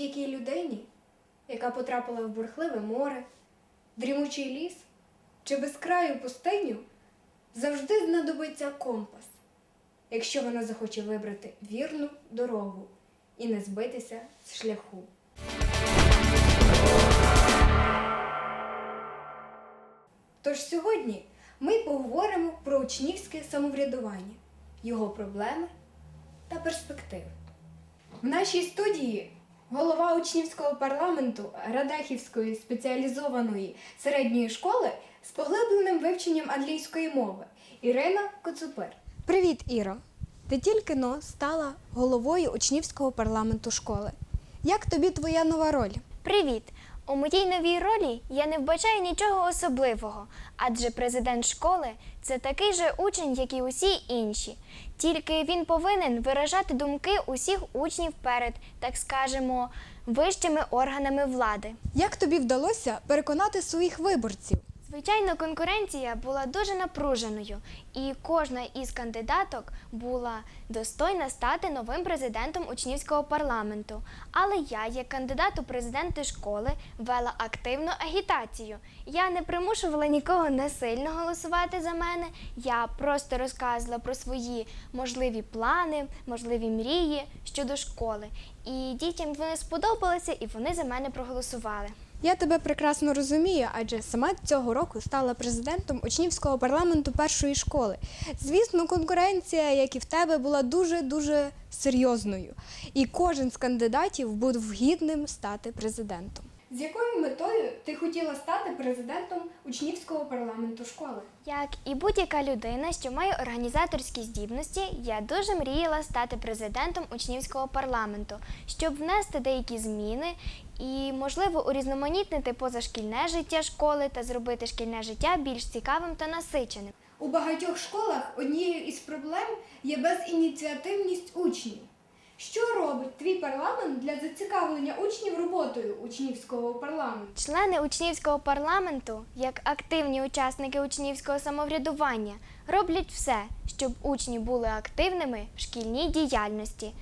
будь-якій людині, яка потрапила в бурхливе море, дрімучий ліс чи безкраю пустиню, завжди знадобиться компас, якщо вона захоче вибрати вірну дорогу і не збитися з шляху. Тож сьогодні ми поговоримо про учнівське самоврядування, його проблеми та перспективи. В нашій студії голова учнівського парламенту Радехівської спеціалізованої середньої школи з поглибленим вивченням англійської мови Ірина Коцупер. Привіт, Іро! Ти тільки но стала головою учнівського парламенту школи. Як тобі твоя нова роль? Привіт! У моїй новій ролі я не вбачаю нічого особливого, адже президент школи це такий же учень, як і усі інші. Тільки він повинен виражати думки усіх учнів перед, так скажемо, вищими органами влади. Як тобі вдалося переконати своїх виборців? Звичайно, конкуренція була дуже напруженою, і кожна із кандидаток була достойна стати новим президентом учнівського парламенту. Але я, як кандидат у президенти школи, вела активну агітацію. Я не примушувала нікого насильно голосувати за мене. Я просто розказувала про свої можливі плани, можливі мрії щодо школи. І дітям вони сподобалися, і вони за мене проголосували. Я тебе прекрасно розумію, адже сама цього року стала президентом учнівського парламенту першої школи. Звісно, конкуренція, як і в тебе, була дуже дуже серйозною, і кожен з кандидатів був гідним стати президентом. З якою метою ти хотіла стати президентом учнівського парламенту школи? Як і будь-яка людина, що має організаторські здібності, я дуже мріяла стати президентом учнівського парламенту, щоб внести деякі зміни і, можливо, урізноманітнити позашкільне життя школи та зробити шкільне життя більш цікавим та насиченим. У багатьох школах однією із проблем є безініціативність учнів. Що робить твій парламент для зацікавлення учнів роботою учнівського парламенту? Члени учнівського парламенту, як активні учасники учнівського самоврядування, роблять все, щоб учні були активними в шкільній діяльності.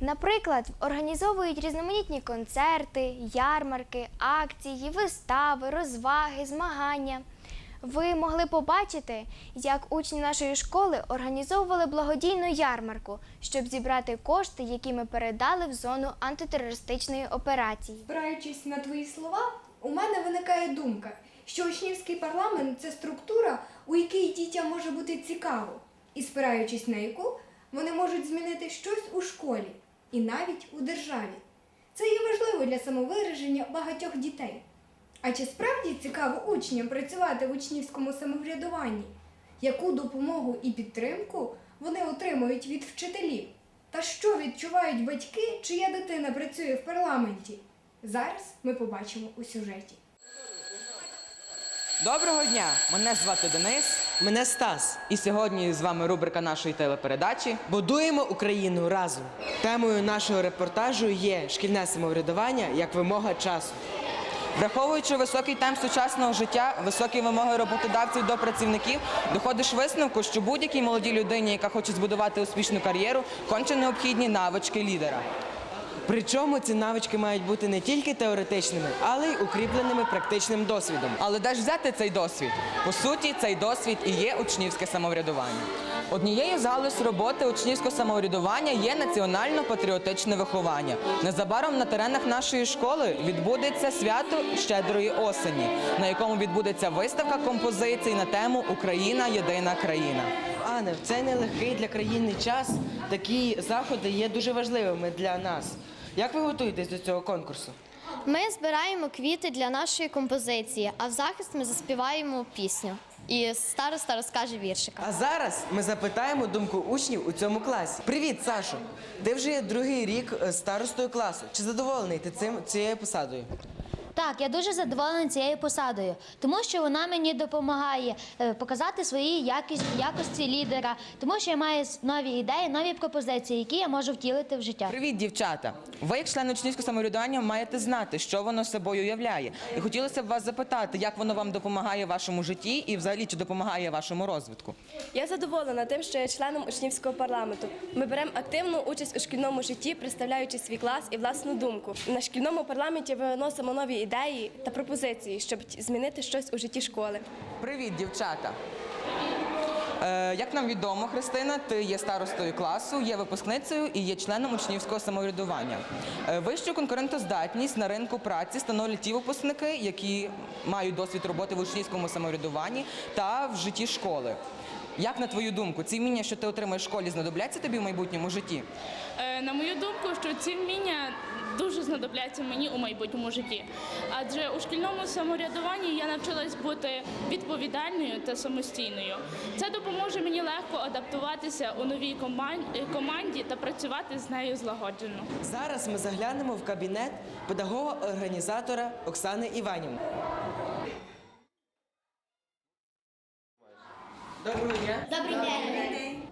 Наприклад, організовують різноманітні концерти, ярмарки, акції, вистави, розваги, змагання. Ви могли побачити, як учні нашої школи організовували благодійну ярмарку, щоб зібрати кошти, які ми передали в зону антитерористичної операції. Спираючись на твої слова, у мене виникає думка, що учнівський парламент це структура, у якій дітям може бути цікаво, і спираючись на яку вони можуть змінити щось у школі і навіть у державі. Це є важливо для самовираження багатьох дітей. А чи справді цікаво учням працювати в учнівському самоврядуванні? Яку допомогу і підтримку вони отримують від вчителів? Та що відчувають батьки, чия дитина працює в парламенті? Зараз ми побачимо у сюжеті. Доброго дня! Мене звати Денис. Мене Стас. І сьогодні з вами рубрика нашої телепередачі. Будуємо Україну разом. Темою нашого репортажу є шкільне самоврядування як вимога часу. Враховуючи високий темп сучасного життя, високі вимоги роботодавців до працівників, доходиш висновку, що будь-якій молодій людині, яка хоче збудувати успішну кар'єру, конче необхідні навички лідера. Причому ці навички мають бути не тільки теоретичними, але й укріпленими практичним досвідом. Але де ж взяти цей досвід? По суті, цей досвід і є учнівське самоврядування. Однією з галузь роботи учнівського самоврядування є національно-патріотичне виховання. Незабаром на теренах нашої школи відбудеться свято щедрої осені, на якому відбудеться виставка композицій на тему Україна єдина країна. Ане, в цей нелегкий для країни час такі заходи є дуже важливими для нас. Як ви готуєтесь до цього конкурсу? Ми збираємо квіти для нашої композиції, а в захист ми заспіваємо пісню. І староста розкаже віршика. А зараз ми запитаємо думку учнів у цьому класі. Привіт, Сашо! Ти вже є другий рік е, старостою класу. Чи задоволений ти цим цією посадою? Так, я дуже задоволена цією посадою, тому що вона мені допомагає е, показати свої якість, якості лідера, тому що я маю нові ідеї, нові пропозиції, які я можу втілити в життя. Привіт, дівчата! Ви, як член учнівського самоврядування, маєте знати, що воно собою уявляє. І хотілося б вас запитати, як воно вам допомагає в вашому житті і взагалі чи допомагає вашому розвитку. Я задоволена тим, що я членом учнівського парламенту. Ми беремо активну участь у шкільному житті, представляючи свій клас і власну думку. На шкільному парламенті виносимо нові ідеї та пропозиції, щоб змінити щось у житті школи. Привіт, дівчата! Е, як нам відомо, Христина, ти є старостою класу, є випускницею і є членом учнівського самоврядування. Е, вищу конкурентоздатність на ринку праці становлять ті випускники, які мають досвід роботи в учнівському самоврядуванні та в житті школи. Як на твою думку, ці вміння, що ти отримаєш в школі, знадобляться тобі в майбутньому житті? Е, На мою думку, що ці вміння дуже знадобляться мені у майбутньому житті. Адже у шкільному самоврядуванні я навчилась бути відповідальною та самостійною. Це допоможе мені легко адаптуватися у новій коман- команді та працювати з нею злагоджено. Зараз ми заглянемо в кабінет педагога-організатора Оксани Іванівни. Доброго дня. Добрий день.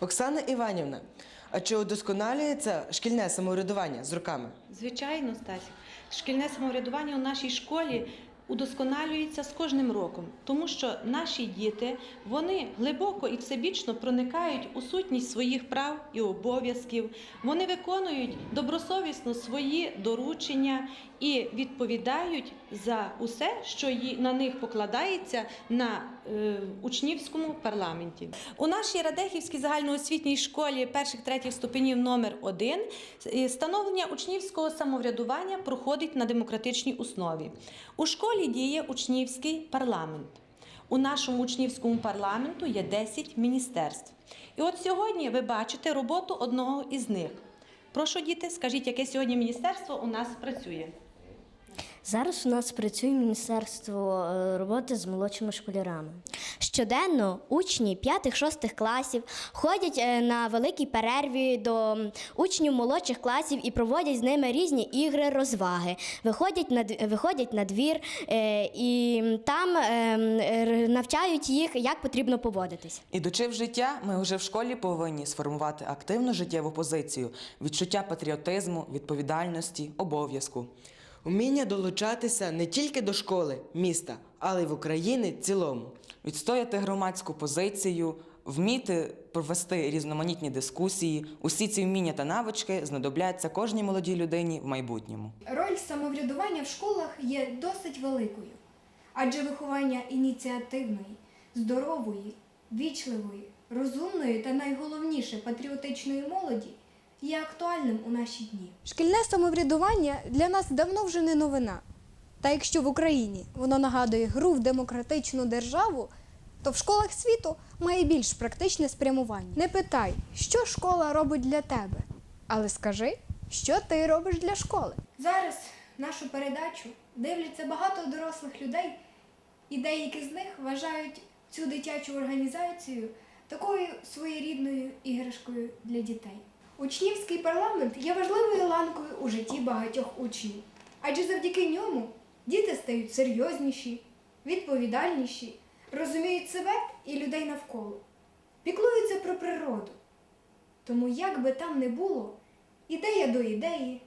Оксана Іванівна, а чи удосконалюється шкільне самоврядування з роками? Звичайно, Стасік. Шкільне самоврядування у нашій школі удосконалюється з кожним роком, тому що наші діти вони глибоко і всебічно проникають у сутність своїх прав і обов'язків. Вони виконують добросовісно свої доручення і відповідають за усе, що на них покладається на учнівському парламенті. У нашій Радехівській загальноосвітній школі перших третіх ступенів номер 1 становлення учнівського самоврядування проходить на демократичній основі. У школі діє учнівський парламент. У нашому учнівському парламенту є 10 міністерств. І от сьогодні ви бачите роботу одного із них. Прошу діти, скажіть, яке сьогодні міністерство у нас працює? Зараз у нас працює Міністерство е, роботи з молодшими школярами. Щоденно учні 5-6 класів ходять е, на великій перерві до учнів молодших класів і проводять з ними різні ігри, розваги. Виходять на, виходять на двір е, і там навчають їх, як потрібно поводитись. Ідучи в життя, ми вже в школі повинні сформувати активну життєву позицію, відчуття патріотизму, відповідальності, обов'язку. Уміння долучатися не тільки до школи, міста, але й в Україні в цілому. відстояти громадську позицію, вміти провести різноманітні дискусії. Усі ці вміння та навички знадобляться кожній молодій людині в майбутньому. Роль самоврядування в школах є досить великою, адже виховання ініціативної, здорової, вічливої, розумної та найголовніше патріотичної молоді є актуальним у наші дні. Шкільне самоврядування для нас давно вже не новина. Та якщо в Україні воно нагадує гру в демократичну державу, то в школах світу має більш практичне спрямування. Не питай, що школа робить для тебе, але скажи, що ти робиш для школи. Зараз нашу передачу дивляться багато дорослих людей, і деякі з них вважають цю дитячу організацію такою своєрідною іграшкою для дітей. Учнівський парламент є важливою ланкою у житті багатьох учнів, адже завдяки ньому діти стають серйозніші, відповідальніші, розуміють себе і людей навколо, піклуються про природу. Тому, як би там не було, ідея до ідеї,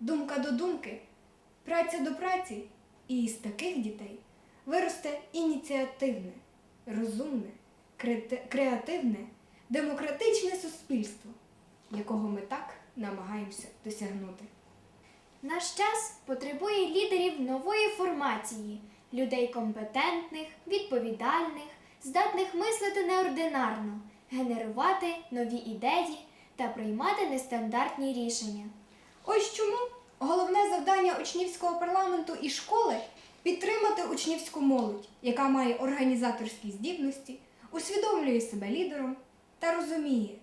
думка до думки, праця до праці, і із таких дітей виросте ініціативне, розумне, креативне, демократичне суспільство, якого ми так намагаємося досягнути. Наш час потребує лідерів нової формації, людей компетентних, відповідальних, здатних мислити неординарно, генерувати нові ідеї та приймати нестандартні рішення. Ось чому головне завдання учнівського парламенту і школи підтримати учнівську молодь, яка має організаторські здібності, усвідомлює себе лідером та розуміє,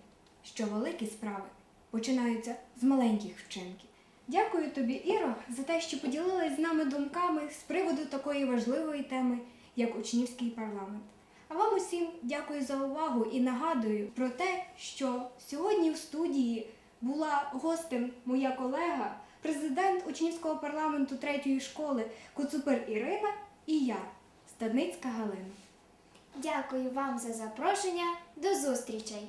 що великі справи починаються з маленьких вчинків. Дякую тобі, Іро, за те, що поділилась з нами думками з приводу такої важливої теми, як учнівський парламент. А вам усім дякую за увагу і нагадую про те, що сьогодні в студії була гостем моя колега, президент учнівського парламенту третьої школи Коцупир Ірина і я, Стадницька Галина. Дякую вам за запрошення. До зустрічей!